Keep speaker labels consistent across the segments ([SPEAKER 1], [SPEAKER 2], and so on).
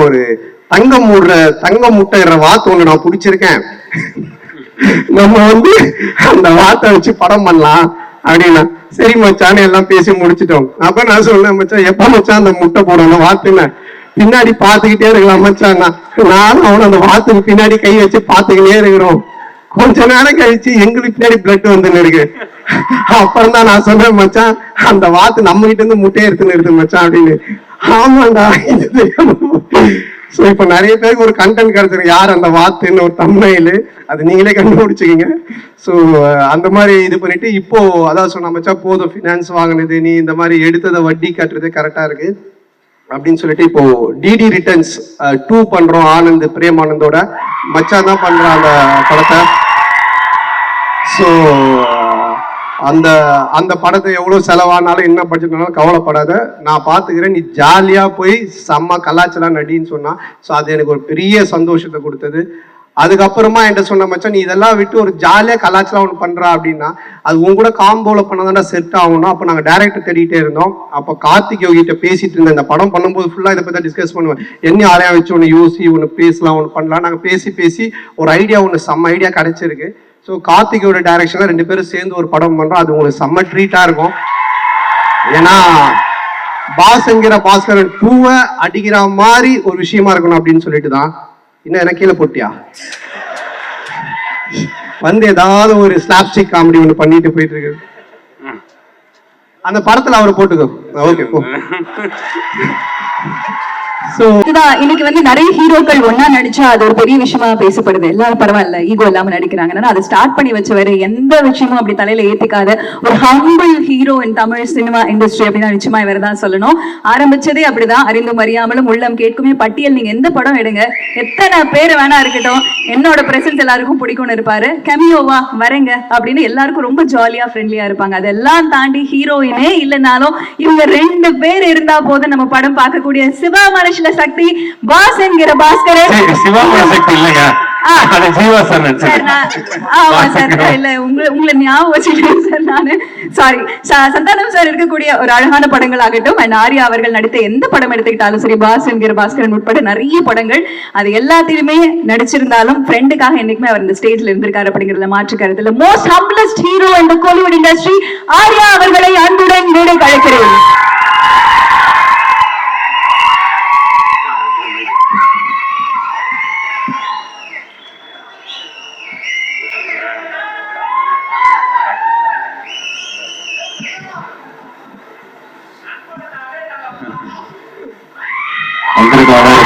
[SPEAKER 1] ஒரு தங்கம் மூடுற தங்கம் முட்டைற வாத்து ஒண்ணு நான் பிடிச்சிருக்கேன். நம்ம வந்து அந்த வாத்தை வச்சு படம் பண்ணலாம் அப்படின்னா. சரி மச்சான்னு எல்லாம் பேசி முடிச்சிட்டோம். அப்ப நான் சொன்னேன் மச்சான் எப்ப மச்சான் அந்த முட்டை போடணும் வாத்துன்னு? பின்னாடி பாத்துக்கிட்டே இருக்கலாம் மச்சான். நானும் அவனும் அந்த வாத்துக்கு பின்னாடி கை வச்சு பாத்துக்கிட்டே இருக்கிறோம். கொஞ்ச நேரம் கழிச்சு எங்களுக்கு பின்னாடி பிளட் வந்து இருக்கு. அப்புறம் தான் நான் சொன்னேன் மச்சான் அந்த வாத்து நம்ம கிட்ட இருந்து முட்டையை எடுத்துன்னு இருக்கு மச்சான் அப்படின்னு. ஆமாண்டா இது தெரியாம ஸோ இப்போ நிறைய பேருக்கு ஒரு கண்டென்ட் கிடைச்சிருக்கு. யார் அந்த வாத்துன்னு ஒரு தம்மையில் அது நீங்களே கண்டுபிடிச்சிக்கிங்க. ஸோ அந்த மாதிரி இது பண்ணிட்டு இப்போ அதான் சொன்ன மச்சா போதும். ஃபினான்ஸ் வாங்கினது நீ இந்த மாதிரி எடுத்ததை வட்டி கட்டுறது கரெக்டா இருக்கு. அப்படின்னு சொல்லிட்டு இப்போ டிடி ரிட்டர்ன்ஸ் டூ பண்றோம் ஆனந்த் பிரேம் ஆனந்தோட. மச்சான் தான் பண்றான் அந்த படத்தை. ஸோ அந்த அந்த படத்தை எவ்வளோ செலவானாலும் என்ன பட்ஜெட்னாலும் கவலைப்படாத. நான் பார்த்துக்கிறேன் நீ ஜாலியாக போய் செம்ம கலாச்சலாம் நடின்னு சொன்னான் ஸோ அது எனக்கு ஒரு பெரிய சந்தோஷத்தை கொடுத்தது. அதுக்கப்புறமா என்கிட்ட சொன்ன மச்சான் நீ இதெல்லாம் விட்டு ஒரு ஜாலியாக கலாச்சலாம் ஒன்று பண்ணுறா அப்படின்னா அது உங்க கூட காம்போவில் பண்ணதாண்டா செட் ஆகணும். அப்போ நாங்கள் டேரக்டர் தேடிட்டே இருந்தோம். அப்போ கார்த்திக் யோகிட்ட பேசிட்டு இருந்தேன். இந்த படம் பண்ணும்போது ஃபுல்லாக இதை பற்றி டிஸ்கஸ் பண்ணுவேன். என்ன ஆளையா வச்சு ஒன்று யோசி ஒன்று பேசலாம் ஒன்று பண்ணலாம். நாங்கள் பேசி பேசி ஒரு ஐடியா ஒன்று செம்ம ஐடியா கிடைச்சிருக்கு. ஸோ கார்த்திகோட டைரக்ஷனில் ரெண்டு பேரும் சேர்ந்து ஒரு படம் பண்ணுறோம் அது உங்களுக்கு செம்ம ட்ரீட்டாக இருக்கும். ஏன்னா பாஸ்ங்கிற பாஸ்கரன் பூவை அடிக்கிற மாதிரி ஒரு விஷயமா இருக்கணும் அப்படின்னு சொல்லிட்டு தான் இன்னும் எனக்கு கீழே போட்டியா? வந்து ஏதாவது ஒரு ஸ்லாப்ஸ்டிக் காமெடி ஒன்று பண்ணிட்டு போயிட்டு இருக்கு. அந்த படத்துல அவர் போட்டுக்கோ. ஓகே போ. ஸோ
[SPEAKER 2] இதுதான் இன்னைக்கு வந்து நிறைய ஹீரோக்கள் ஒன்னா நடிச்சா அது ஒரு பெரிய விஷயமா பேசப்படுது. எல்லாரும் பரவாயில்ல ஈகோ இல்லாம நடிக்கிறாங்க. அதை ஸ்டார்ட் பண்ணி வச்சவரு எந்த விஷயமும் அப்படி தலையில ஏத்திக்காத ஒரு humble hero in Tamil cinema industry அப்படின்னா நிச்சயமா இவர் தான் சொல்லணும். ஆரம்பிச்சதே அப்படிதான். அறிந்தும் அறியாமலும் உள்ளம் கேட்குமே. பட்டியல் நீங்க எந்த படம் எடுங்க? எத்தனை பேர் வேணா இருக்கட்டும். என்னோட பிரசன்ஸ் எல்லாருக்கும் பிடிக்கும்னு இருப்பாரு. கெமியோவா வரேங்க அப்படின்னு எல்லாருக்கும் ரொம்ப ஜாலியா ஃப்ரெண்ட்லியா இருப்பாங்க. அதெல்லாம் தாண்டி ஹீரோயினே இல்லைனாலும் இவங்க ரெண்டு பேர் இருந்தா போதும் நம்ம படம் பார்க்கக்கூடிய சிவா மனுஷல சக்தி பாஸ் என்கிற பாஸ்கரன்
[SPEAKER 3] சிவாபுர சக்தி இல்லைங்க
[SPEAKER 2] சந்தானம் சார் இருக்கக்கூடிய ஒரு அழகான படங்கள் ஆகட்டும் அண்ட் ஆர்யா அவர்கள் நடித்த எந்த படம் எடுத்துக்கிட்டாலும் சரி பாஸ் என்கிற பாஸ்கரன் உட்பட நிறைய படங்கள். அது எல்லாத்திலுமே நடிச்சிருந்தாலும் ஃப்ரெண்டுக்காக என்னைக்குமே அவர் இந்த ஸ்டேஜ்ல இருந்திருக்காரு அப்படிங்கறதுல மாற்று கருத்துல மோஸ்ட் ஹம்பிளஸ்ட் ஹீரோ இந்த கோலிவுட் இண்டஸ்ட்ரி ஆர்யா அவர்களை அன்புடன் கழிக்கிறேன்.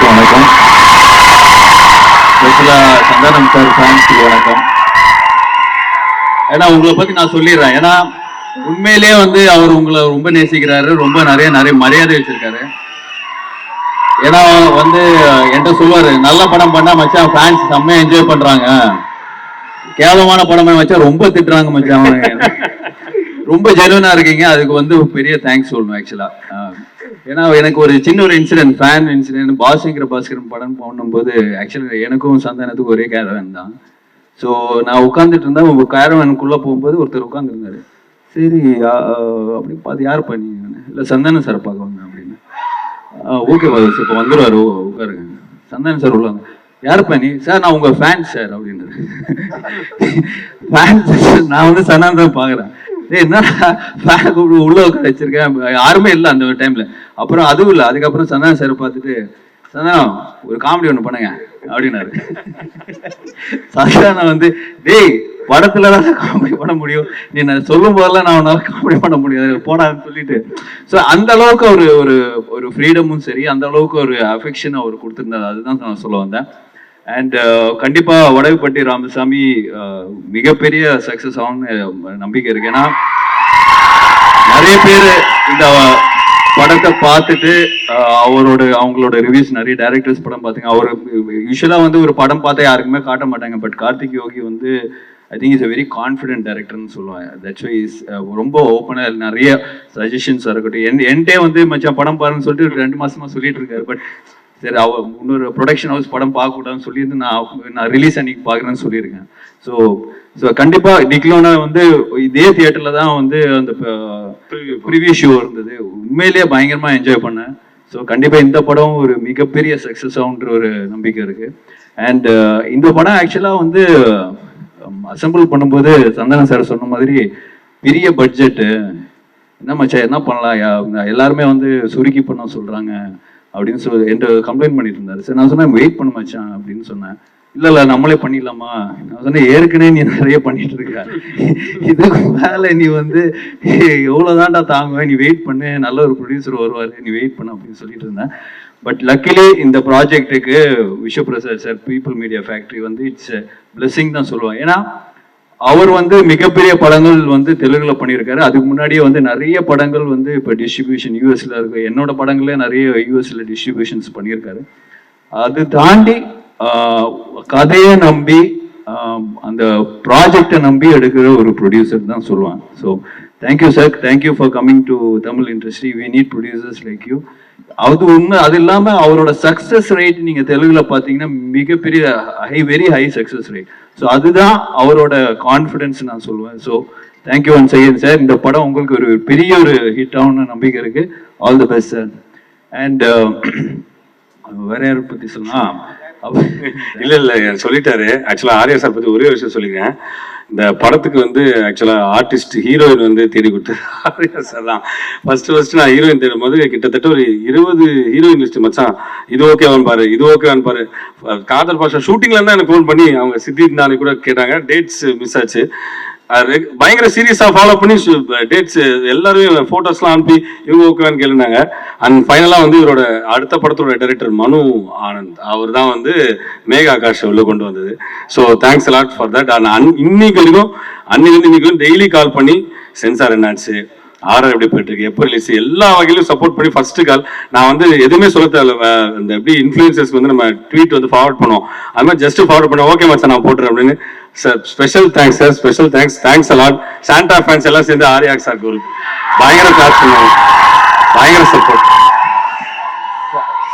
[SPEAKER 3] வந்திருக்க வணக்கம் சந்தானம் சார் ஃபேன்ஸுக்கு வணக்கம் ஏன்னா உங்களை பத்தி நான் சொல்லிடுறேன் ஏன்னா உண்மையிலேயே வந்து அவர் உங்களை ரொம்ப நேசிக்கிறாரு ரொம்ப நிறைய நிறைய மரியாதை வச்சிருக்காரு ஏன்னா வந்து என்கிட்ட சொல்லுவாரு நல்ல படம் பண்ணா மச்சான் ஃபேன்ஸ் செம்மையா என்ஜாய் பண்றாங்க கேவலமான படமே வச்சா ரொம்ப திட்டுறாங்க மச்சான் ரொம்ப ஜெனுவனா இருக்கீங்க. அதுக்கு வந்து பெரிய தேங்க்ஸ் சொல்லணும் ஆக்சுவலா ஏன்னா எனக்கு ஒரு சின்ன ஒரு இன்சிடென்ட் ஃபேன் இன்சிடென்ட் பாஸ்ங்கிற பாஸ்கரன் படம் பண்ணும்போது ஆக்சுவலி எனக்கும் சந்தானத்துக்கும் ஒரே கேரவன் தான். ஸோ நான் உட்காந்துட்டு இருந்தேன். உங்கள் கேரவனுக்குள்ளே போகும்போது ஒருத்தர் உட்காந்துருந்தாரு சரி அப்படி பார்த்து யார் பண்ணி இல்லை சந்தானம் சார் பார்க்க வந்தேன் அப்படின்னு. ஓகே சார் இப்போ வந்துடுவாரு ஓ, உட்காருங்க. சந்தானம் சார் உள்ளாங்க யார் பண்ணி? சார் நான் உங்கள் ஃபேன் சார் அப்படின்றது ஃபேன் நான் வந்து சந்தானம் தான் பார்க்குறேன். என்னடா? ஃபேன் கூப்பிட்டு உள்ள உட்கார வச்சிருக்கேன். யாருமே இல்லை அந்த டைம்ல அப்புறம் அதுவும் இல்லை. அதுக்கப்புறம் சந்தானம் சார் பார்த்துட்டு சந்தானம் ஒரு காமெடி ஒன்று பண்ணுங்க. அப்படின்னாரு. சந்தானம் வந்து டேய் படத்துல தான் காமெடி பண்ண முடியும். நீ நான் சொல்லும் போதெல்லாம் நான் உன்னால காமெடி பண்ண முடியாது. போடான்னு சொல்லிட்டு. ஸோ அந்த அளவுக்கு ஒரு ஒரு ஒரு ஃப்ரீடமும் சரி அந்த அளவுக்கு ஒரு அஃபெக்ஷன் அவர் கொடுத்துருந்தாரு. அதுதான் நான் சொல்ல வந்தேன். அண்ட் uh, கண்டிப்பா வடவுப்பட்டி ராமசாமி uh, மிகப்பெரிய சக்ஸஸ் ஆகும்னு நம்பிக்கை இருக்கு. ஏன்னா நிறைய பேர் இந்த படத்தை பார்த்துட்டு uh, அவரோட அவங்களோட ரிவ்யூஸ் நிறைய டேரக்டர்ஸ் படம் பார்த்தீங்க. அவர் யூஸ்வலாக வந்து ஒரு படம் பார்த்தா யாருக்குமே காட்ட மாட்டாங்க. பட் கார்த்திக் யோகி வந்து I think is a very confident டேரக்டர்னு சொல்லுவாங்க. தட்ஸ் வை இஸ் ரொம்ப ஓப்பனாக நிறைய சஜஷன்ஸ் இருக்கட்டும். என் என்கிட்டே வந்து மச்சான் படம் பாருன்னு சொல்லிட்டு ரெண்டு மாசமா சொல்லிட்டு இருக்காரு. பட் சரி அவ இன்னொரு ப்ரொடக்ஷன் ஹவுஸ் படம் பார்க்கக்கூடாதுன்னு சொல்லியிருந்து நான் நான் ரிலீஸ் அன்னைக்கு பார்க்குறேன்னு சொல்லியிருக்கேன். ஸோ ஸோ கண்டிப்பாக டிக்லோனா வந்து இதே தியேட்டரில் தான் வந்து அந்த ப்ரிவியூ ஷோ இருந்தது. உண்மையிலேயே பயங்கரமாக என்ஜாய் பண்ணேன். ஸோ கண்டிப்பா இந்த படம் ஒரு மிகப்பெரிய சக்ஸஸ் ஆகுன்ற ஒரு நம்பிக்கை இருக்கு. அண்ட் இந்த படம் ஆக்சுவலா வந்து அசெம்பிள் பண்ணும்போது சந்தன சார் சொன்ன மாதிரி பெரிய பட்ஜெட்டு என்ன மச்சான் என்ன பண்ணலாம் எல்லாருமே வந்து சுருக்கி பண்ண சொல்றாங்க. அப்படின்னு சொல்லி என்கிட்ட கம்ப்ளைண்ட் பண்ணிட்டு இருந்தாரு சரி நான் சொன்னேன் வெயிட் பண்ண மச்சான் அப்படின்னு சொன்னேன். இல்ல இல்ல நம்மளே பண்ணிடலாமா? நான் சொன்னேன் ஏற்கனவே நீ நிறைய பண்ணிட்டு இருக்க இதுக்கு மேல நீ வந்து எவ்வளோதான்டா தாங்குவேன் நீ வெயிட் பண்ணு நல்ல ஒரு ப்ரொடியூசர் வருவாரு நீ வெயிட் பண்ணு அப்படின்னு சொல்லிட்டு இருந்தேன். பட் லக்கிலி இந்த ப்ராஜெக்ட்டுக்கு Vishwaprasad sir people media factory வந்து இட்ஸ் பிளெஸிங் தான் சொல்லுவேன் ஏன்னா அவர் வந்து மிகப்பெரிய படங்கள் வந்து தெலுங்குல பண்ணியிருக்காரு. அதுக்கு முன்னாடியே வந்து நிறைய படங்கள் வந்து இப்போ டிஸ்ட்ரிபியூஷன் யூஎஸ்ல இருக்கு. என்னோட படங்களே நிறைய யூஎஸ்ல டிஸ்ட்ரிபியூஷன்ஸ் பண்ணியிருக்காரு. அது தாண்டி கதையை நம்பி அந்த ப்ராஜெக்டை நம்பி எடுக்கிற ஒரு ப்ரொடியூசர் தான் சொல்லுவாங்க. So thank you sir thank you for coming to Tamil industry we need producers like you அது உண்மை அது இல்லாம அவரோட சக்சஸ் ரேட் நீங்க தெலுங்குல பாத்தீங்கன்னா மிகப்பெரிய high very high success rate so அதுதான் அவரோட கான்ஃபிடன்ஸ் நான் சொல்லுவேன். So thank you one second sir இந்த படம் உங்களுக்கு ஒரு பெரிய ஒரு ஹிட் ஆகும்னு நம்பிக்கை இருக்கு. All the best sir and வேற யாரை பத்தி சொல்லலாம்?
[SPEAKER 4] இல்ல இல்ல சொல்லிட்டாரு. ஆக்சுவலா ஆர்யா சார் பத்தி ஒரே விஷயம் சொல்லிக்கிறேன் இந்த படத்துக்கு வந்து ஆக்சுவலா ஆர்டிஸ்ட் ஹீரோயின் வந்து தேடி கொடுத்தது ஆர்யா சார் தான். ஃபர்ஸ்ட் ஃபர்ஸ்ட் நான் ஹீரோயின் தேடும் போது கிட்டத்தட்ட ஒரு இருபது ஹீரோயின் லிஸ்ட் மச்சான். இது ஓகேவான் பாரு இது ஓகேவான் பாரு. காதல் பாஷா ஷூட்டிங்ல இருந்தா எனக்கு ஃபோன் பண்ணி அவங்க சித்தி நானே கூட கேட்டாங்க. டேட்ஸ் மிஸ் ஆச்சு. பயங்கர சீரியஸா ஃபாலோ பண்ணி டேட்ஸ் எல்லாரும் ஃபோட்டோஸ்லாம் அனுப்பி இவங்க ஓகேவான்னு கேளுனாங்க. அண்ட் ஃபைனலா வந்து இவரோட அடுத்த படத்தோட டைரக்டர் மனு ஆனந்த். அவர் தான் வந்து மேகா ஆகாஷ் உள்ள கொண்டு வந்தது. So thanks lot for that and இன்னைக்கு வரைக்கும் அன்னைக்கு இன்னைக்கு டெய்லி கால் பண்ணி சென்சார் என்னாச்சு ஆர்ஆர் எப்படி போயிட்டு இருக்கு எப்போ ரிலீஸ் எல்லா வகையிலும் சப்போர்ட் பண்ணி ஃபர்ஸ்ட் கால் நான் வந்து எதுவுமே சொல்ல தேவையில்ல இந்த எப்படி இன்ஃபுளுசர்ஸ்க்கு வந்து நம்ம ட்வீட் வந்து ஃபார்வர்ட் பண்ணுவோம். அது மாதிரி ஜஸ்ட் ஃபார்வர்ட் பண்ண ஓகே மச்சான் நான் போட்டுறேன் அப்படின்னு sir special thanks sir special thanks thanks a lot Santa fans எல்லாம் சேர்ந்து ஆரியாக் சார் ஒரு பயங்கர கிளாஸ் பண்ணுவாங்க. பயங்கர சப்போர்ட்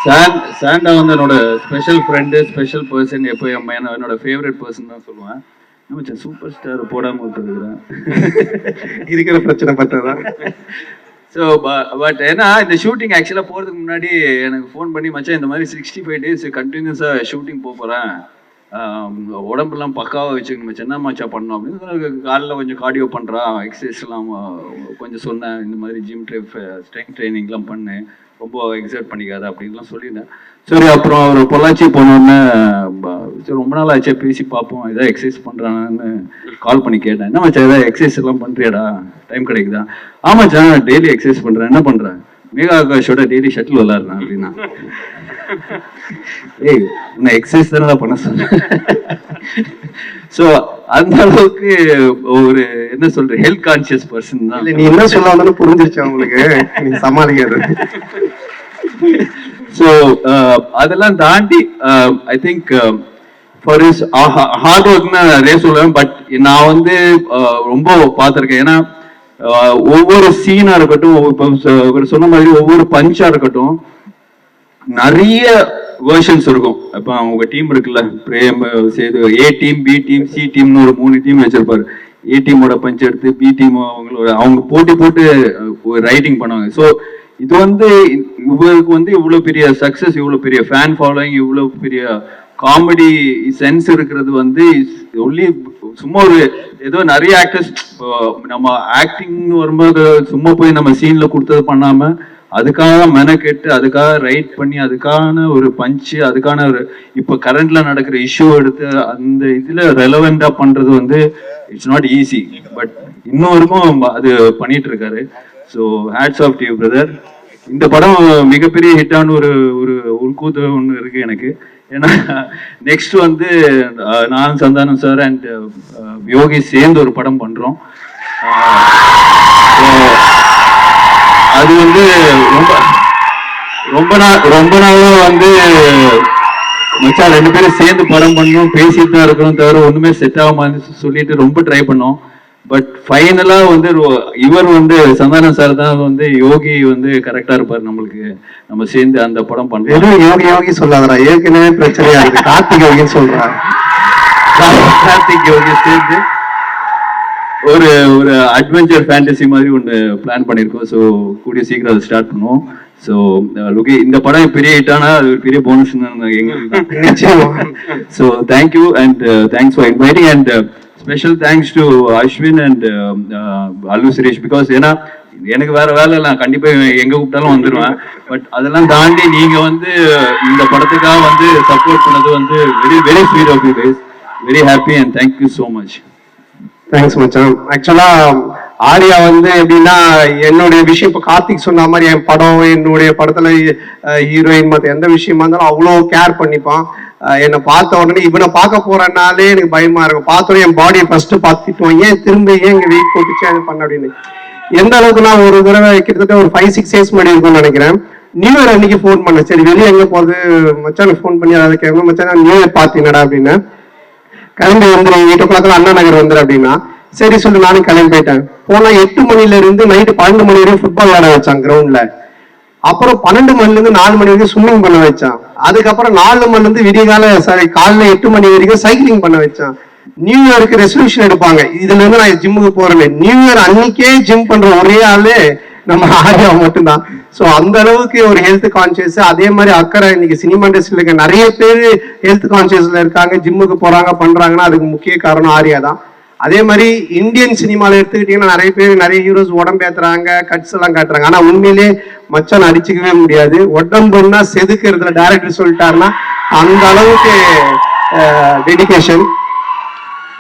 [SPEAKER 3] சாண்ட் சாண்டா வந்து என்னோட ஸ்பெஷல் ஃப்ரெண்டு ஸ்பெஷல் பர்சன் எப்போ என் பையன் என்னோட ஃபேவரட் பர்சன் தான் சொல்லுவேன். சூப்பர் ஸ்டார் போடாம விட்டுருக்குறேன்
[SPEAKER 1] இருக்கிற பிரச்சனை பத்ததான்
[SPEAKER 3] ஸோ பட் ஏன்னா இந்த ஷூட்டிங் ஆக்சுவலாக போகிறதுக்கு முன்னாடி எனக்கு ஃபோன் பண்ணி மச்சான் இந்த மாதிரி சிக்ஸ்டி ஃபைவ் டேஸ் கண்டினியூஸாக ஷூட்டிங் போக போகிறேன் உடம்பெல்லாம் பக்காவாக வச்சுக்கணும். நம்ம என்ன மாச்சா பண்ணோம் அப்படின்னு காலைல கொஞ்சம் கார்டியோ பண்ணுறா எக்ஸசைஸ்லாம் கொஞ்சம் சொன்னேன். இந்த மாதிரி ஜிம் ட்ரை ஸ்ட்ரென்த் ட்ரைனிங்லாம் பண்ணு ரொம்ப எக்ஸைட் பண்ணிக்காத அப்படின்லாம் சொல்லியிருந்தேன். சரி அப்புறம் அவர் பொள்ளாச்சி போனோடனே சரி ரொம்ப நாள் ஆச்சே பேசி பார்ப்போம் ஏதாவது எக்ஸசைஸ் பண்ணுறான்னு கால் பண்ணி கேட்டேன். என்ன மச்சா ஏதாவது எக்ஸசைஸ் எல்லாம் பண்ணுறியாடா டைம் கிடைக்குதா? ஆமாச்சா டெய்லி எக்ஸசைஸ் பண்ணுறேன் என்ன பண்ணுறேன் மேகா ஆகாஷோட டெய்லி ஷட்டில் விளாட்றேன் அப்படின்னா. ஏய் உன்னை எக்ஸசைஸ் தானே பண்ண சொன்னேன். ஸோ அந்த அளவுக்கு ஒரு என்ன சொல்ற ஹெல்த் கான்சியஸ் பர்சன் தான்.
[SPEAKER 1] நீ என்ன சொல்ல வந்தாலும் புரிஞ்சிருச்சு அவங்களுக்கு. நீ சமாளிக்கிறது.
[SPEAKER 3] ஸோ அதெல்லாம் தாண்டி I think for is hard work நான் நிறைய சொல்லுவேன் பட் நான் வந்து uh, ரொம்ப பார்த்துருக்கேன். ஏன்னா uh, ஒவ்வொரு சீனா இருக்கட்டும் ஒவ்வொரு சொன்ன மாதிரி ஒவ்வொரு பஞ்சா இருக்கட்டும் நிறைய வேர்ஷன்ஸ் இருக்கும். இப்போ அவங்க டீம் இருக்குல்ல Prem Sethu A team B team C டீம்னு ஒரு மூணு டீம் வச்சிருப்பாரு. ஏ டீமோட பஞ்ச் எடுத்து பி டீம் அவங்களோட அவங்க போட்டி போட்டு ரைட்டிங் பண்ணுவாங்க. ஸோ இது வந்து இவருக்கு வந்து இவ்வளோ பெரிய சக்ஸஸ் இவ்வளோ பெரிய ஃபேன் ஃபாலோயிங் இவ்வளோ பெரிய காமெடி சென்ஸ் இருக்கிறது வந்து ஒன்லி சும்மா ஒரு ஏதோ நிறைய ஆக்டர்ஸ் நம்ம ஆக்டிங்னு வரும்போது சும்மா போய் நம்ம சீனில் கொடுத்தது பண்ணாமல் அதுக்காக மெனக்கெட்டு அதுக்காக ரைட் பண்ணி அதுக்கான ஒரு பஞ்சு அதுக்கான ஒரு இப்போ கரண்ட்ல நடக்கிற இஷ்யூ எடுத்து அந்த இதுல ரெலவெண்டா பண்றது வந்து இட்ஸ் நாட் ஈஸி பட் இன்னும் வரைக்கும் அது பண்ணிட்டு இருக்காரு so hats off to you brother இந்த படம் மிகப்பெரிய ஹிட்டான ஒரு ஒரு உள்கூத்து ஒன்று இருக்கு எனக்கு. ஏன்னா நெக்ஸ்ட் வந்து நான் சந்தானம் சார் அண்ட் யோகி சேர்ந்து ஒரு படம் பண்றோம். அது வந்து ரொம்ப ரொம்ப நாள் ரொம்ப நாளா வந்து மச்சான் ரெண்டு பேரும் சேர்ந்து படம் பண்ணணும் பேசிட்டு தான் இருக்கிறோம் தவிர ஒண்ணுமே செட் ஆகாம சொல்லிட்டு ரொம்ப ட்ரை பண்ணோம். பட் ஃபைனலா வந்து இவர் வந்து சந்தானம் சார் தான் வந்து யோகி வந்து கரெக்டா இருப்பார் நம்மளுக்கு. நம்ம சேர்ந்து அந்த படம் பண்றோம்
[SPEAKER 1] வெறும் யோகி யோகி சொல்லாதடா. ஏற்கனவே பிரச்சனையா இருக்கு. கார்த்திக் யோகின்னு சொல்றா
[SPEAKER 3] கார்த்திக் யோகி சேர்ந்து ஒரு ஒரு அட்வென்ச்சர் ஃபேண்டசி மாதிரி ஒன்று பிளான் பண்ணியிருக்கோம் ஸோ கூடிய சீக்கிரம் அதை ஸ்டார்ட் பண்ணுவோம். ஸோ லுக்கி இந்த படம் பெரிய ஹிட்டானா அது ஒரு பெரிய போனஸ் எங்களுக்கு uh, thanks for inviting and uh, special thanks to Ashwin and uh, uh, Allu Suresh because ஏன்னா எனக்கு வேற வேலை இல்லை. கண்டிப்பா எங்க கூப்பிட்டாலும் வந்துருவேன். பட் அதெல்லாம் தாண்டி நீங்க வந்து இந்த படத்துக்காக வந்து சப்போர்ட் பண்ணது வந்து very very sweet of you guys very happy and thank you so much
[SPEAKER 1] thanks மச்சான். ஆக்சுவலா ஆலியா வந்து எப்படின்னா என்னுடைய விஷயம் இப்போ கார்த்திக் சொன்ன மாதிரி என் படம் என்னுடைய படத்துல ஹீரோயின் மத்த எந்த விஷயமா இருந்தாலும் அவ்வளோ கேர் பண்ணிப்பான். என்னை பார்த்த உடனே இவனை பார்க்க போறேன்னாலே எனக்கு பயமா இருக்கும். பார்த்த உடனே என் பாடியை ஃபர்ஸ்ட் பார்த்துட்டோம் ஏன் திரும்ப ஏன் இங்க வெயிட் போட்டுச்சு? அது பண்ண அப்படின்னு. எந்த அளவுக்கு நான் ஒரு தடவை கிட்டத்தட்ட ஒரு ஃபைவ் சிக்ஸ் இயர்ஸ் முன்னாடி இருக்கும்னு நினைக்கிறேன். நியூ இயர் அன்னைக்கு ஃபோன் பண்ணேன். சரி வெளியே எங்க போகுது மச்சான் ஃபோன் பண்ணி அதை கேட்கணும் மச்சான் நியூ இயர் பார்த்தீங்கடா அப்படின்னு. கிளம்பி வந்துரு எயிட் ஓ கிளாக் அண்ணா நகர் வந்துரு அப்படின்னா சரி சொல்லி நானும் கிளம்பி போயிட்டேன். போனா எட்டு மணில இருந்து நைட்டு பன்னெண்டு மணி வரையும் ஃபுட்பால் விளையாட வச்சான் கிரவுண்ட்ல அப்புறம் பன்னெண்டு மணில இருந்து நாலு மணி வரைக்கும் ஸ்விம்மிங் பண்ண வச்சான். அதுக்கப்புறம் நாலு மணில இருந்து விடிகால சாரி காலைல எட்டு மணி வரைக்கும் சைக்கிளிங் பண்ண வச்சான். நியூ இயருக்கு ரெசல்யூஷன் எடுப்பாங்க. இதுல இருந்து நான் ஜிம்முக்கு போறேன்னு. நியூ இயர் அன்னைக்கே ஜிம் பண்ற ஒரே ஆளு நம்ம ஆர்யா மட்டும்தான். ஸோ அந்த அளவுக்கு ஒரு ஹெல்த் கான்சியஸ் அதே மாதிரி அக்கறை இன்னைக்கு சினிமா இண்டஸ்ட்ரியில் இருக்க நிறைய பேர் ஹெல்த் கான்சியஸில் இருக்காங்க ஜிம்முக்கு போகிறாங்க பண்ணுறாங்கன்னா அதுக்கு முக்கிய காரணம் ஆர்யா தான். அதே மாதிரி இந்தியன் சினிமாவில் எடுத்துக்கிட்டிங்கன்னா நிறைய பேர் நிறைய ஹீரோஸ் உடம்பு ஏற்றுறாங்க கட்ஸ் எல்லாம் காட்டுறாங்க. ஆனால் உண்மையிலே மச்சான் அடிச்சுக்கவே முடியாது. உடம்புன்னா செதுக்கிறதுல டேரக்டர் சொல்லிட்டாருன்னா அந்த அளவுக்கு டெடிகேஷன்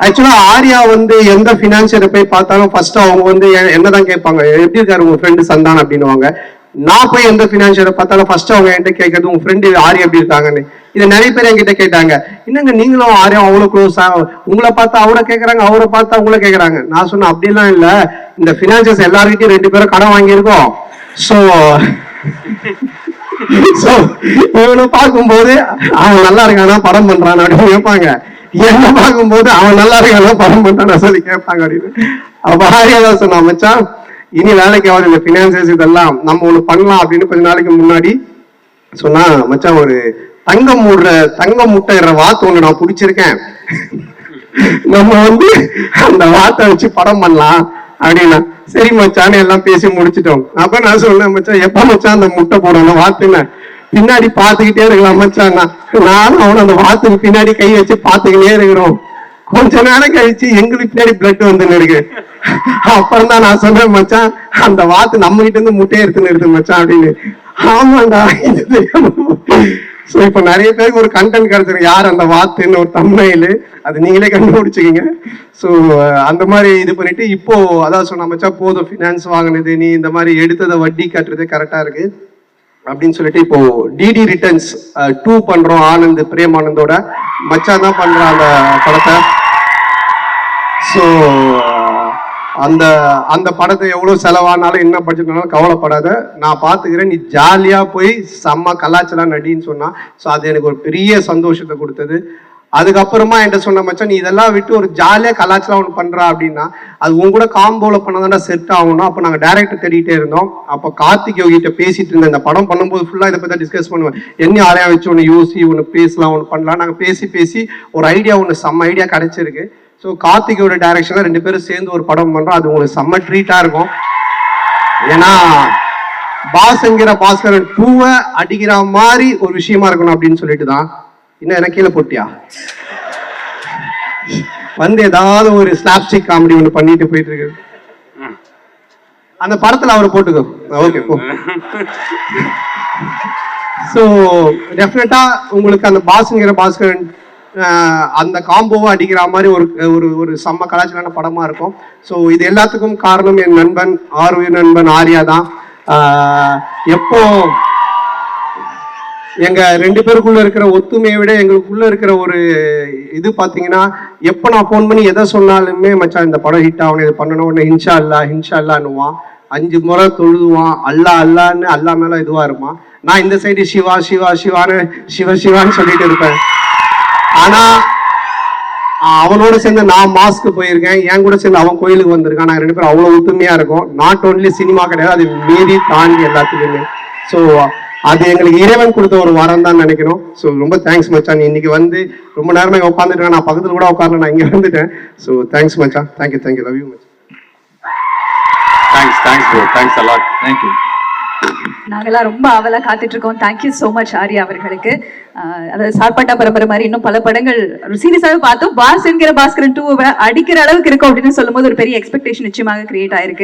[SPEAKER 1] ஆக்சுவலா ஆர்யா வந்து எந்த பினான்சியரை போய் பார்த்தாலும் ஃபர்ஸ்ட் அவங்க வந்து என்னதான் கேட்பாங்க? எப்படி இருக்காரு? உங்க ஃப்ரெண்டு சந்தான் அப்படின்னுவாங்க. நான் போய் எந்த பினான்சியரை பார்த்தாலும் ஃபர்ஸ்ட் அவங்க என்கிட்ட கேட்கறது உங்க ஃப்ரெண்டு ஆர்யா எப்படி இருக்காங்கன்னு. இதை நிறைய பேர் என்கிட்ட கேட்டாங்க. என்னங்க நீங்களும் ஆர்யா அவ்வளவு க்ளோஸ் உங்களை பார்த்தா அவரை கேட்கறாங்க அவரை பார்த்தா உங்களை கேட்கறாங்க. நான் சொன்னேன் அப்படிலாம் இல்ல. இந்த பினான்சியர்ஸ் எல்லாருக்கிட்டையும் ரெண்டு பேரும் கடன் வாங்கியிருக்கோம். ஸோ சோ இவனை பார்க்கும்போது அவன் நல்லா இருக்கானா? படம் பண்றான் அப்படின்னு கேட்பாங்க. என்ன பார்க்கும்போது அவன் நல்லா இருக்கானா படம் பண்றான் சொல்லி கேட்பாங்க அப்படின்னு. அப்ப ஆரியாதான் சொன்னா மச்சான் இனி வேலைக்கு அவர் இந்த பினான்சியர்ஸ் இதெல்லாம் நம்ம ஒண்ணு பண்ணலாம் அப்படின்னு கொஞ்ச நாளைக்கு முன்னாடி சொன்னா மச்சான் ஒரு தங்கம் மூடுற தங்கம் முட்டைற வாத்து ஒண்ணு நான் பிடிச்சிருக்கேன். நம்ம வந்து அந்த வாத்தை வச்சு படம் பண்ணலாம் அப்படின்னா. சரி மச்சான்னு எல்லாம் பேசி முடிச்சிட்டோம். அப்ப நான் சொன்னேன் மச்சான் எப்ப மச்சான் அந்த முட்டை போடணும்? வாத்துன்னு. பின்னாடி பாத்துக்கிட்டே இருக்கலாம் மச்சான். நானும் அவனும் அந்த வாத்துக்கு பின்னாடி கை வச்சு பாத்துக்கிட்டே இருக்கிறோம். கொஞ்ச நேரம் கழிச்சு எங்களுக்கு பின்னாடி பிளட் வந்து இருக்கு அப்புறம் தான் நான் சொன்னேன் மச்சான் அந்த வாத்து நம்ம கிட்ட இருந்து முட்டையை எடுத்துன்னு இருக்கு மச்சான் அப்படின்னு. ஆமாண்டா இது ஸோ சோ இப்ப நிறைய பேருக்கு ஒரு கண்டென்ட் கிடைச்சிருக்கு. யார் அந்த வாத்துன்னு ஒரு தம்மையில் அது நீங்களே கண்டுபிடிச்சிக்கிங்க. சோ அந்த மாதிரி இது பண்ணிட்டு இப்போ அதான் சொன்ன மச்சான் போதும். ஃபினான்ஸ் வாங்கினது நீ இந்த மாதிரி எடுத்ததை வட்டி கட்டுறது கரெக்டா இருக்கு. அப்படின்னு சொல்லிட்டு இப்போ டிடி ரிட்டர்ன்ஸ் டூ பண்றோம் ஆனந்த் பிரேம் ஆனந்தோட மச்சான் தான் பண்றான் அந்த படத்தை. ஸோ அந்த அந்த படத்தை எவ்வளவு செலவானாலும் என்ன பட்ஜெட்னாலும் கவலைப்படாத. நான் பார்த்துக்கிறேன் நீ ஜாலியா போய் செம்ம கலாச்சாரம் நடின்னு சொன்னா ஸோ அது எனக்கு ஒரு பெரிய சந்தோஷத்தை கொடுத்தது. அதுக்கப்புறமா என்கிட்ட சொன்ன மச்சான் நீ இதெல்லாம் விட்டு ஒரு ஜாலியாக கலாச்சலாம் ஒன்று பண்ணுறா அப்படின்னா அது உன் கூட காம்போல பண்ணதாண்டா செட் ஆகணும். அப்போ நாங்கள் டேரக்டர் தேடிட்டே இருந்தோம். அப்போ கார்த்திக் யோகிட்ட பேசிட்டு இருந்தேன். இந்த படம் பண்ணும்போது ஃபுல்லாக இதை பற்றி டிஸ்கஸ் பண்ணுவேன். என்ன ஆலையா வச்சு ஒன்று யோசி ஒன்று பேசலாம் ஒன்று பண்ணலாம்? நாங்கள் பேசி பேசி ஒரு ஐடியா ஒன்று செம்ம ஐடியா கிடைச்சிருக்கு. ஸோ கார்த்திகோட டைரக்ஷன்ல ரெண்டு பேரும் சேர்ந்து ஒரு படம் பண்ணுறோம் அது உங்களுக்கு செம்ம ட்ரீட்டாக இருக்கும். ஏன்னா பாஸ்ங்கிற பாஸ்கரன் டூவை அடிக்கிற மாதிரி ஒரு விஷயமா இருக்கணும் அப்படின்னு சொல்லிட்டு தான் இன்னும் எனக்கு கீழே போட்டியா? வந்து ஏதாவது ஒரு ஸ்லாப்ஸ்டிக் காமெடி ஒன்று பண்ணிட்டு போயிட்டு இருக்கு அந்த படத்துல அவர் போட்டுக்கோ. ஓகே போ. ஸோ டெஃபினட்டா உங்களுக்கு அந்த பாஸ்ங்கிற பாஸ்கரன் ஆஹ், அந்த காம்போவை அடிக்கிற மாதிரி ஒரு ஒரு ஒரு செம்ம கலாச்சாரான படமா இருக்கும். ஸோ இது எல்லாத்துக்கும் காரணம் என் நண்பன் ஆர் நண்பன் ஆர்யா தான். ஆஹ், எப்போ எங்க ரெண்டு பேருக்குள்ள இருக்கிற ஒத்துமையை விட எங்களுக்குள்ள இருக்கிற ஒரு இது பாத்தீங்கன்னா எப்ப நான் ஃபோன் பண்ணி எதை சொன்னாலுமே மச்சான் இந்த படம் ஹிட் ஆகணும் இது பண்ணணும் உடனே இன்ஷா அல்லா இன்ஷா அல்லான்னுவான் அஞ்சு முறை தொழுதுவான். அல்லா அல்லான்னு அல்லா மேல இதுவா இருப்பான். நான் இந்த சைடு சிவா சிவா சிவான்னு சிவ சிவான்னு சொல்லிட்டு இருப்பேன். ஆனா அவனோட சேர்ந்து நான் மாஸ்க்கு போயிருக்கேன். என் கூட சேர்ந்து அவன் கோயிலுக்கு வந்திருக்கான். நாங்கள் ரெண்டு பேரும் அவ்வளவு ஒத்துமையா இருக்கும். நாட் ஓன்லி சினிமா கிடையாது அது மீறி தாண்டி எல்லாத்துலேயுமே. ஸோ அது எங்களுக்கு இறைவன் கொடுத்த ஒரு வரம் தான் நினைக்கிறோம் ஸோ ரொம்ப தேங்க்ஸ் மச்சான். நீ இன்னைக்கு வந்து ரொம்ப நேரமா இங்க உட்காந்துருக்கேன் நான் பக்கத்துல கூட உட்காரல நான் இங்க வந்துட்டேன். ஸோ தேங்க்ஸ் மச்சான். Thank you thank you love you மச்சான்.
[SPEAKER 4] Thanks thanks bro thanks a lot
[SPEAKER 3] thank you
[SPEAKER 2] நாங்கெல்லாம் ரொம்ப ஆவலா காத்துட்டு இருக்கோம். தேங்க்யூ so மச் ஆர்யா அவர்களுக்கு. அதாவது சார்பாட்டா பரம்பரை மாதிரி இன்னும் பல படங்கள் சீரியஸாவே பார்த்தோம். பாஸ் என்கிற பாஸ்கரன் டூ அடிக்கிற அளவுக்கு இருக்கும் அப்படின்னு சொல்லும்போது ஒரு பெரிய எக்ஸ்பெக்டேஷன் நிச்சயமாக கிரியேட் ஆயிருக்கு.